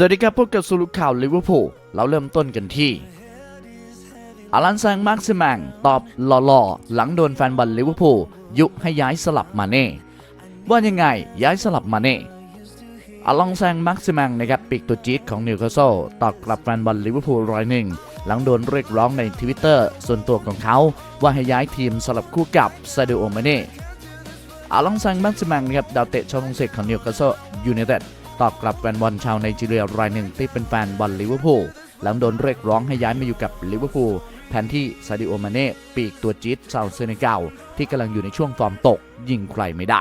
สวัสดีครับพบกับสุรุข่าวลิเวอร์พูลเราเริ่มต้นกันที่อารันแซงมาร์กซิแมงตอบหล่อๆ หลังโดนแฟนบอลลิเวอร์พูลยุให้ย้ายสลับมาเน่ว่ายังไงย้ายสลับมาเน่อาลองแซงมาร์กซิแมงนะครับปีกตัวจี๊ดของนิวคาสเซิลตอบกลับแฟนบอลลิเวอร์พูลรายหนึ่งหลังโดนเรียกร้องในทวิตเตอร์ส่วนตัวของเขา ว่าให้ย้ายทีมสลับคู่กับซาดิโอมาเน่อาลองซังบังซิมังนะครับดาวเตะชาวลงเซกของนิวคาสเซิลยูไนเต็ด ตอบกลับแฟนบอลชาวไนจีเรียรายหนึ่งที่เป็นแฟนบอลลิเวอร์พูลหลังโดนเรียกร้องให้ย้ายมาอยู่กับลิเวอร์พูลแทนที่ซาดิโอมาเน่ปีกตัวจี๊ดชาวเซเนกัลที่กำลังอยู่ในช่วงฟอร์มตก ยิงใครไม่ได้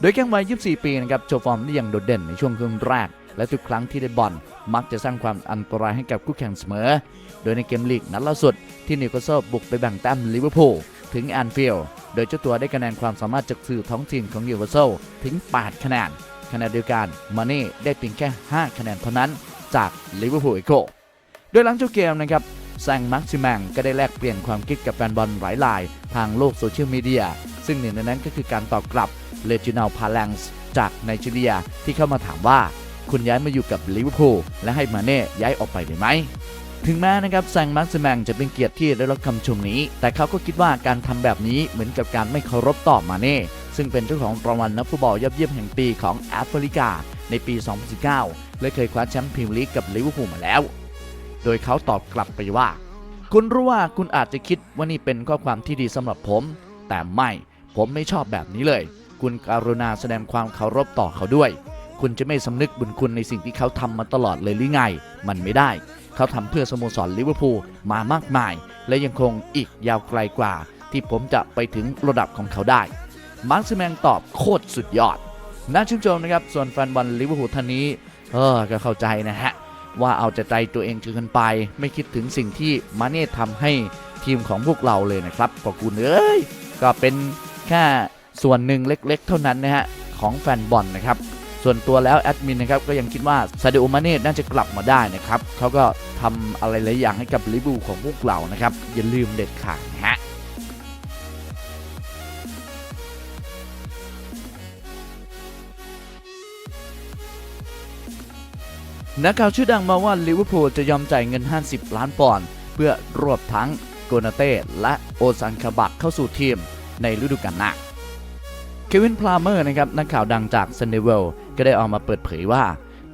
โดยแข้งวัย 24 ปีนะครับโชว์ฟอร์มได้อย่างโดดเด่นในช่วงครึ่งแรก และทุกครั้งที่ได้บอลมักจะสร้างความอันตรายให้กับคู่แข่งเสมอ โดยในเกมลีกนัดล่าสุดที่นิวคาสเซิลบุกไปแบ่งแต้มลิเวอร์พูลถึงแอนฟิลด์โดยเจ้าตัวได้คะแนนความสามารถจากสื่อท้องถิ่นของนิวคาสเซิลถึง 8 คะแนน ขณะเดียวกันมาเน่ได้เพียงแค่ 5 คะแนนเท่านั้นจากลิเวอร์พูลเอโกโดยหลังจบเกมนะครับแซงมักซิแมงก็ได้แลกเปลี่ยนความคิดกับแฟนบอลหลายราย ทางโลกโซเชียลมีเดีย ซึ่งหนึ่งในนั้นก็คือการตอบกลับเลจินาลพาลังส์จากไนจีเรียที่เข้ามาถามว่า คุณย้ายมาอยู่กับลิเวอร์พูลและให้มาเน่ย้ายออกไปได้ไหม ถึงแม้นะครับแซงมาร์คซิแมงจะเป็นเกียรติที่ได้รับคำชมนี้ แต่เขาก็คิดว่าการทำแบบนี้เหมือนกับการไม่เคารพต่อมาเน่ ซึ่งเป็นเจ้าของรางวัลนักฟุตบอลยอดเยี่ยมแห่งปีของแอฟริกาในปี 2019 และเคยคว้าแชมป์พรีเมียร์ลีกกับลิเวอร์พูลมาแล้ว โดยเขาตอบกลับไปว่า คุณรู้ว่าคุณอาจจะคิดว่านี่เป็นข้อความที่ดีสำหรับผม แต่ไม่ผมไม่ชอบแบบนี้เลย คุณการุณาแสดงความเคารพต่อเขาด้วย คุณจะไม่สำนึกบุญคุณในสิ่งที่เขาทำมาตลอดเลยหรือไง มันไม่ได้ เขาทำเพื่อสโมสรลิเวอร์พูลมามากมาย และยังคงอีกยาวไกลกว่า ที่ผมจะไปถึงระดับของเขาได้ มาร์คซิแมงตอบโคตรสุดยอด น่าชื่นชมนะครับ ส่วนแฟนบอลลิเวอร์พูลท่านนี้ เออ ก็เข้าใจนะฮะ ว่าเอาแต่ใจตัวเองจนเกินไป ไม่คิดถึงสิ่งที่มาเน่ทำให้ทีมของพวกเราเลยนะครับขอบคุณเอ้ย ก็เป็นแค่ส่วนหนึ่งเล็กๆ เท่านั้นนะฮะ ของแฟนบอลนะครับส่วนตัวแล้วแอดมินนะครับก็ยังคิดว่าซาดิโอมาเน่น่าจะกลับมาได้นะครับเขาก็ทำอะไรหลายอย่างให้กับลิเวอร์พูลของพวกเรานะครับอย่าลืมเด็ดขาดนะฮะ นักข่าวชื่อดังมาว่าลิเวอร์พูลจะยอมจ่ายเงิน 50 ล้านปอนด์เพื่อรวบทั้งโกนาเต้และโอซันคาบักเข้าสู่ทีมในฤดูกาลหน้าเควินพลาเมอร์นะครับนักข่าวดังจากซันเดเวลก็ได้ออกมาเปิดเผยว่า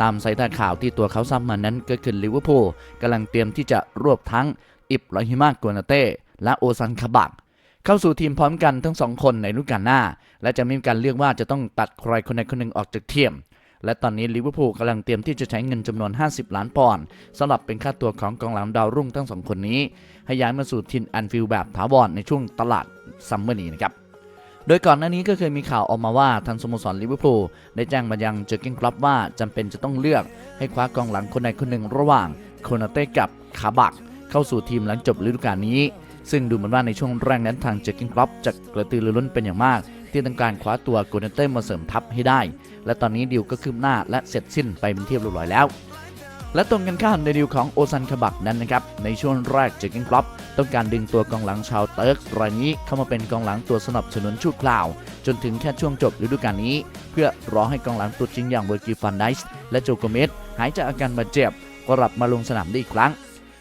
ตามสายตาข่าวที่ตัวเขาซ้ำมานั้นก็คือลิเวอร์พูลกำลังเตรียมที่จะรวบทั้งอิบราฮิมาโกนาเต้และโอซันคาบักเข้าสู่ทีมพร้อมกันทั้งสองคนในฤดูกาลหน้า และจะไม่มีการเลือกว่าจะต้องตัดใครคนใดคนหนึ่งออกจากทีม และตอนนี้ลิเวอร์พูลกำลังเตรียมที่จะใช้เงินจำนวน 50 ล้านปอนด์สำหรับเป็นค่าตัวของกองหลังดาวรุ่งทั้งสองคนนี้ ให้ย้ายมาสู่ทินแอนฟิลแบบถาวรในช่วงตลาดซัมเมอร์นี้นะครับโดยก่อนหน้านี้ก็เคยมีข่าวออกมาว่าทางสโมสรลิเวอร์พูลได้แจ้งมายังเจอร์เกนคลับว่าจำเป็นจะต้องเลือกให้คว้ากองหลังคนใดคนหนึ่งระหว่างโคนาเต้กับคาบัก เข้าสู่ทีมหลังจบฤดูกาลนี้ ซึ่งดูเหมือนว่าในช่วงแรกนั้นทางเจอร์เกนคลับจะกระตือรือร้นเป็นอย่างมาก ที่ต้องการคว้าตัวโกนเต้มาเสริมทัพให้ได้ และตอนนี้ดิวก็คืบหน้าและเสร็จสิ้นไปเป็นที่เรียบร้อยแล้ว และตรงกันข้ามในดิวของโอซันคาบักนั้นนะครับในช่วงแรกเจอร์เกนคลับต้องการดึงตัวกองหลังชาวเติร์กรายนี้เข้ามาเป็นกองหลังตัวสนับสนุนชั่วคราว จนถึงแค่ช่วงจบฤดูกาลนี้ เพื่อรอให้กองหลังตัวจริงอย่างเวอร์กิฟันไดส์และโจโกเมสหายจากอาการบาดเจ็บกลับมาลงสนามได้อีกครั้ง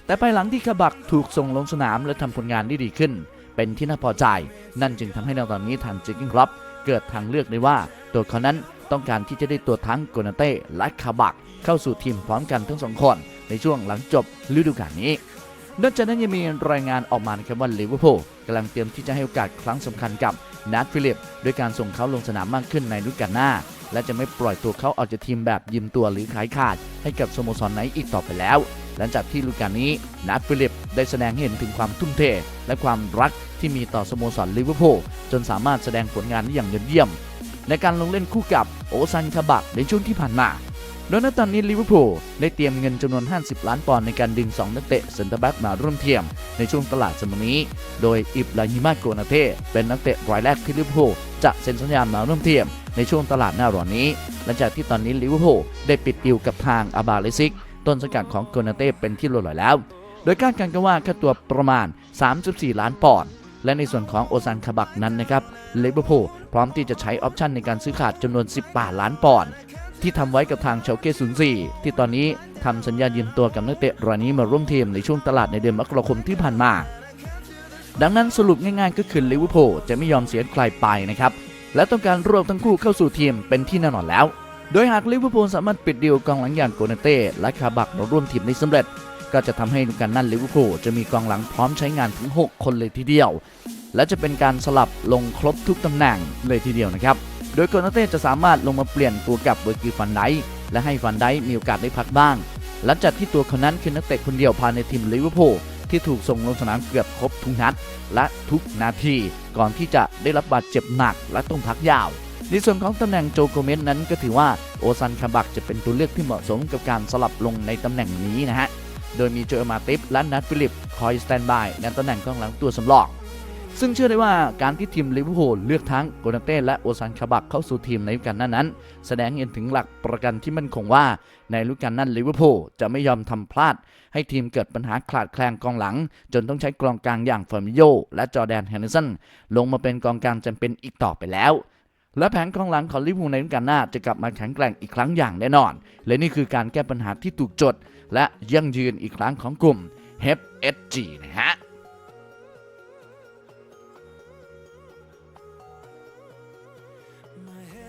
แต่ภายหลังที่คาบักถูกส่งลงสนามและทำผลงานได้ดีขึ้น เป็นที่น่าพอใจ นั่นจึงทำให้ในตอนนี้ทางเจอร์เกนคลับเกิดทางเลือกได้ว่าตัวเขานั้นต้องการที่จะได้ตัวทั้งโกนาเต้และคาบัก เข้าสู่ทีมพร้อมกันทั้งสองคนในช่วงหลังจบฤดูกาลนี้ นอกจากนั้นยังมีรายงานออกมาครับว่าลิเวอร์พูลกำลังเตรียมที่จะให้โอกาสครั้งสำคัญกับนัทฟิลิปโดยการส่งเขาลงสนามมากขึ้นในฤดูกาลหน้า และจะไม่ปล่อยตัวเขาออกจากทีมแบบยืมตัวหรือขายขาด ให้กับสโมสรไหนอีกต่อไปแล้ว หลังจากที่ฤดูกาลนี้นัทฟิลิปได้แสดงให้เห็นถึงความทุ่มเท และความรักที่มีต่อสโมสรลิเวอร์พูลจนสามารถแสดงผลงานได้อย่างยอดเยี่ยม ในการลงเล่นคู่กับโอซันคาบักในช่วงที่ผ่านมาโดยณตอนนี้ลิเวอร์พูลได้เตรียมเงินจำนวน 50 ล้านปอนด์ในการดึง 2 นักเตะเซนเตอร์แบ็กมาร่วมเทียมในช่วงตลาดสมอนี้ โดยอิบราฮิมาโกนาเต้เป็นนักเตะรายแรกที่ลิเวอร์พูลจะเซ็นสัญญามาร่วมเทียม ในช่วงตลาดหน้าร้อนนี้ หลังจากที่ตอนนี้ลิเวอร์พูลได้ปิดดีลกับทางอาบาเลซิก ต้นสังกัดของโกนาเต้เป็นที่เรียบร้อยแล้ว โดยคาดการณ์กันว่าค่าตัวประมาณ 34 ล้านปอนด์และในส่วนของโอซันคาบักนั้นนะครับลิเวอร์พูลพร้อมที่จะใช้ออปชันในการซื้อขาดจำนวน 18 ล้านปอนด์ที่ทำไว้กับทางเชลเก้04 ที่ตอนนี้ทำสัญญายืมตัวกับนักเตะรายนี้มาร่วมทีมในช่วงตลาดในเดือนมกราคมที่ผ่านมา ดังนั้นสรุปง่ายๆ ก็คือลิเวอร์พูลจะไม่ยอมเสียใครไปนะครับ และต้องการรวบทั้งคู่เข้าสู่ทีมเป็นที่แน่นอนแล้ว โดยหากลิเวอร์พูลสามารถปิดดีลกองหลังอย่างโกนาเต้และคาบักมาร่วมทีมได้สำเร็จ ก็จะทำให้การนั้นลิเวอร์พูลจะมีกองหลังพร้อมใช้งานถึง 6 คนเลยทีเดียว และจะเป็นการสลับลงครบทุกตำแหน่งเลยทีเดียวนะครับ โดยโกนาเต้จะสามารถลงมาเปลี่ยนตัวกับเบอร์กิฟันไดและให้ฟันไดค์มีโอกาสได้พักบ้างหลังจากที่ตัวเขานั้นคือนักเตะคนเดียวภายในทีมลิเวอร์พูล ที่ถูกส่งลงสนามเกือบครบทุกนัด และทุกนาทีก่อนที่จะได้รับบาดเจ็บหนักและต้องพักยาว ในส่วนของตำแหน่งโจโกเมสนั้นก็ถือว่าโอซันคาบักจะเป็นตัวเลือกที่เหมาะสมกับการสลับลงในตำแหน่งนี้นะฮะ โดยมีโจเอมาติฟและนัทฟิลิปคอยสแตนบายในตำแหน่งกองหลังตัวสำรอง ซึ่งเชื่อได้ว่าการที่ทีมลิเวอร์พูลเลือกทั้งโกนาเต้และโอซันคาบักเข้าสู่ทีมในฤดูกาลนั้น แสดงเห็นถึงหลักประกันที่มั่นคงว่า ในฤดูกาลนั้นลิเวอร์พูลจะไม่ยอมทำพลาด ให้ทีมเกิดปัญหาขาดแคลนกองหลัง จนต้องใช้กองกลางอย่างเฟอร์มิโยและจอแดนแฮนเดอร์สันลงมาเป็นกองกลางจำเป็นอีกต่อไปแล้วและแผนกองหลังของลิเวอร์พูลในฤดูกาลหน้าจะกลับมาแข็งแกร่งอีกครั้งอย่างแน่นอน และนี่คือการแก้ปัญหาที่ถูกจด และยั่งยืนอีกครั้งของกลุ่ม HSG นะฮะ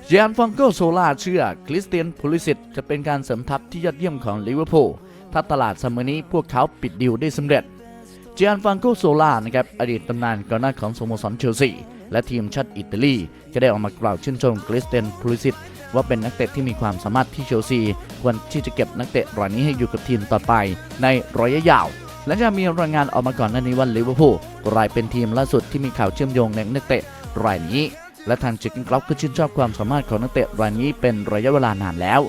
เจียนฟองโกโซลาเชื่อคริสเตียนพูลิสิตจะเป็นการเสริมทัพที่ยอดเยี่ยมของลิเวอร์พูลถ้าตลาดซัมเมอร์นี้พวกเขาปิดดิวได้สำเร็จเจียนฟังโกโซลานะครับอดีตตำนานกองหน้าของสโมสรเชลซีและทีมชาติอิตาลีก็ได้ออกมากล่าวชื่นชมคริสเตียนพูลิสิตว่าเป็นนักเตะที่มีความสามารถที่เชลซีควรที่จะเก็บนักเตะรายนี้ให้อยู่กับทีมต่อไปในระยะยาวและจะมีรายงานออกมาก่อนหน้านี้ว่าลิเวอร์พูลรายเป็นทีมล่าสุดที่มีข่าวเชื่อมโยงในนักเตะรายนี้ และทางจิกกินกล็อกก็ชื่นชอบความสามารถของนักเตะรายนี้เป็นระยะเวลานานแล้ว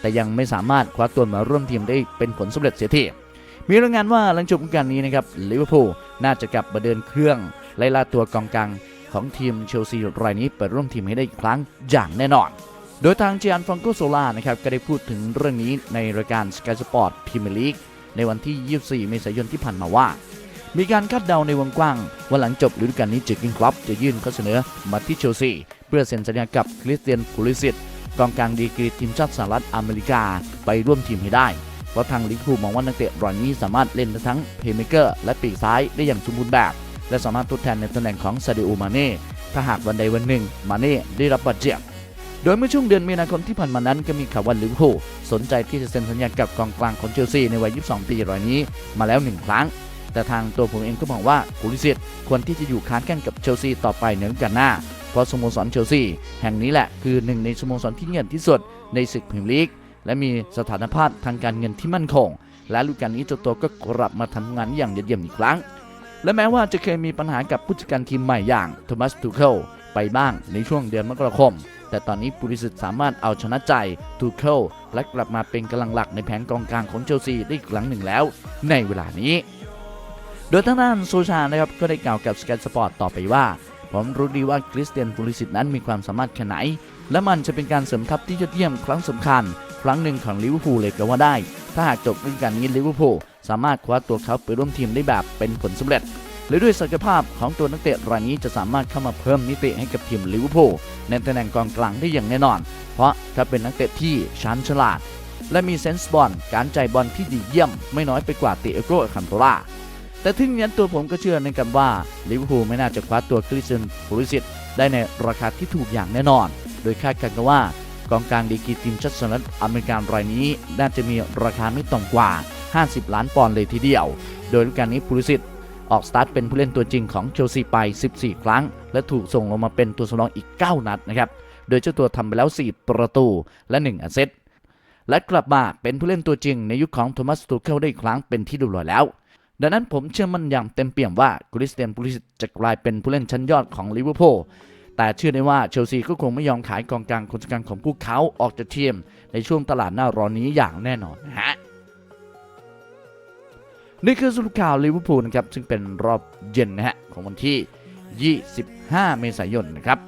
แต่ยังไม่สามารถคว้าตัวมาร่วมทีมได้เป็นผลสำเร็จเสียทีมีรายงานว่าหลังจบฤดูกาลนี้นะครับลิเวอร์พูลน่าจะกลับมาเดินเครื่องไล่ล่าตัวกองกลางของทีมเชลซีรายนี้ไปร่วมทีมให้ได้อีกครั้งอย่างแน่นอน โดยทางเจียนฟรองโกโซลานะครับก็ได้พูดถึงเรื่องนี้ในรายการ Sky Sport Premier League ในวันที่ 24 เมษายนที่ผ่านมาว่า มีการคาดเดาในวงกว้างว่าหลังจบฤดูกาลนี้จิกกินคลับจะยื่นข้อเสนอมาที่เชลซีเพื่อเซ็นสัญญากับคริสเตียนพูลิสิตกองกลางดีกรีทีมชาติสหรัฐอเมริกาไปร่วมทีมให้ได้เพราะทางลิเวอร์พูลมองว่านักเตะรายนี้สามารถเล่นทั้งเพลย์เมเกอร์และปีกซ้ายได้อย่างสมบูรณ์แบบ และสามารถทดแทนในตำแหน่งของซาดิโอมาเน่ถ้าหากวันใดวันหนึ่งมาเน่ได้รับบาดเจ็บโดยเมื่อช่วงเดือนมีนาคมที่ผ่านมานั้นก็มีข่าวว่าลิเวอร์พูลสนใจที่จะเซ็นสัญญากับกองกลางของเชลซีในวัย 22 ปีรายนี้มาแล้วหนึ่งครั้ง แต่ทางตัวผมเองก็มองว่าพูลิสิตควรที่จะอยู่ค้านแข่งกับเชลซีต่อไปในฤดูกาลหน้า เพราะสโมสรเชลซีแห่งนี้แหละคือหนึ่งในสโมสรที่เงินที่สุดในศึกพรีเมียร์ลีกและมีสถานภาพทางการเงินที่มั่นคง และฤดูกาลนี้เจ้าตัวก็กลับมาทำงานอย่างยอดเยี่ยมอีกครั้ง และแม้ว่าจะเคยมีปัญหากับผู้จัดการทีมใหม่อย่างโทมัสทูเคิลไปบ้างในช่วงเดือนมกราคม แต่ตอนนี้ปูริสิตสามารถเอาชนะใจทูเคิลและกลับมาเป็นกำลังหลักในแผนกองกลางของเชลซีได้อีกครั้งหนึ่งแล้ว ในเวลานี้ โดยทางด้านโซชานะครับก็ได้กล่าวกับส k ก s สปอร์ตต่อไปว่า ผมรู้ดีว่าคริสเตียนปูริสิตนั้นมีความสามารถแค่ไหน และมันจะเป็นการเสริมทัพที่ยอดเยี่ยมครั้งสำคัญ ครั้งหนึ่งของลิเวอร์พูลเลยก็ว่าได้ ถ้าหากจบฤดูกาลนี้ลิเวอร์พูลสามารถคว้าตัวเขาไปร่วมทีมได้แบบเป็นผลสำเร็จและด้วยศักยภาพของตัวนักเตะรายนี้จะสามารถเข้ามาเพิ่มมิติให้กับทีมลิเวอร์พูลในตำแหน่งกองกลางได้อย่างแน่นอน เพราะถ้าเป็นนักเตะที่ชันฉลาด และมีเซนส์บอลการจ่ายบอลที่ดีเยี่ยม ไม่น้อยไปกว่าเตเอโกคันโตรา แต่ถึงอย่างนั้นตัวผมก็เชื่อในกันว่าลิเวอร์พูลไม่น่าจะคว้าตัวคริสเตียนพูลิสิตได้ในราคาที่ถูกอย่างแน่นอน โดยคาดกันว่ากองกลางดีกีทีมชาติสหรัฐอเมริกันรายนี้ น่าจะมีราคาไม่ต่ำกว่า 50 ล้านปอนด์เลยทีเดียว โดยฤดูกาลนี้พูลิสิตออกสตาร์ทเป็นผู้เล่นตัวจริงของเชลซีไป 14 ครั้ง และถูกส่งลงมาเป็นตัวสำรองอีก 9 นัดนะครับ โดยเจ้าตัวทำไปแล้ว 4 ประตูและ 1 แอสเซตและกลับมาเป็นผู้เล่นตัวจริงในยุคของโทมัสตูเคิลได้อีกครั้งเป็นที่เรียบร้อยแล้ว ดังนั้นผมเชื่อมั่นอย่างเต็มเปี่ยมว่าคริสเตียนพูลิสจะกลายเป็นผู้เล่นชั้นยอดของลิเวอร์พูลแต่เชื่อได้ว่าเชลซีก็คงไม่ยอมขายกองกลางคนสำคัญของพวกเขาออกจากทีมในช่วงตลาดหน้าร้อนนี้อย่างแน่นอนนะฮะนี่คือสรุปข่าวลิเวอร์พูลนะครับซึ่งเป็นรอบเย็นนะฮะของวันที่ 25 เมษายนนะครับ